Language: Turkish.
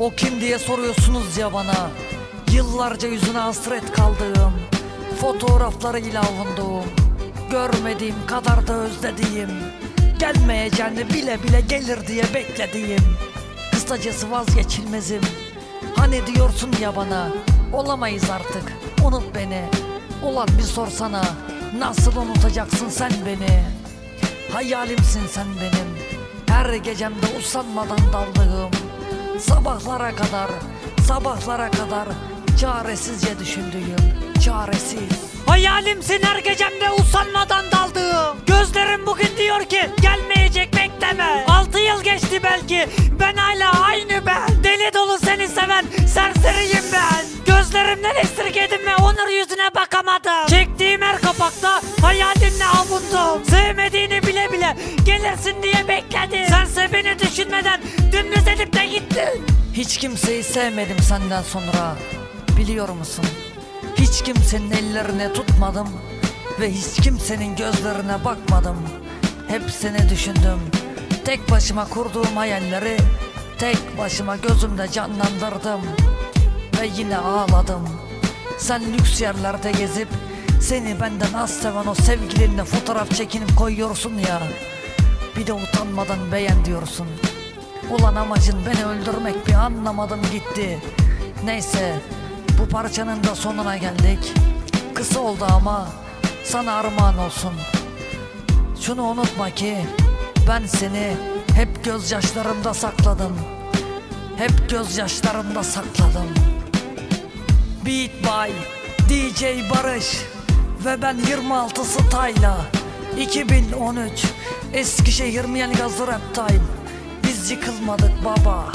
O kim diye soruyorsunuz ya bana? Yıllarca yüzüne hasret kaldığım Fotoğraflarıyla avunduğum Görmediğim kadar da özlediğim Gelmeyeceğini bile bile gelir diye beklediğim Kısacası vazgeçilmezim. Hani diyorsun ya bana Olamayız artık unut beni. Olan bir sorsana Nasıl unutacaksın sen beni? Hayalimsin sen benim Her gecemde usanmadan daldığım Sabahlara kadar Sabahlara kadar Çaresizce düşündüğüm Çaresiz. Hayalimsin her gecemde usanmadan daldığım. Gözlerim bugün diyor ki Gelmeyecek bekleme. Altı yıl geçti belki Ben hala aynı ben. Deli dolu seni seven Serseriyim ben. Gözlerimden esirgedim ve onur yüzüne bakamadım. Çektiğim her kapakta hayalinle avundum. Sevmediğini bile bile gelirsin diye bekledim. Sense beni düşünmeden dümdüz edip de gittin Hiç kimseyi sevmedim senden sonra Biliyor musun? Hiç kimsenin ellerine tutmadım Ve hiç kimsenin gözlerine bakmadım Hep seni düşündüm Tek başıma kurduğum hayalleri Tek başıma gözümde canlandırdım ve yine ağladım. Sen lüks yerlerde gezip seni benden az seven o sevgilinle fotoğraf çekinip koyuyorsun ya. Bir de utanmadan beğen diyorsun. Ulan amacın beni öldürmek bir anlamadım gitti. Neyse bu parçanın da sonuna geldik. Kısa oldu ama sana armağan olsun. Şunu unutma ki ben seni hep gözyaşlarımda sakladım. Hep gözyaşlarımda sakladım. Beat by DJ Barış ve ben 26 Style'a 2013 Eskişehir Miyan Gazı Rap Time Biz yıkılmadık baba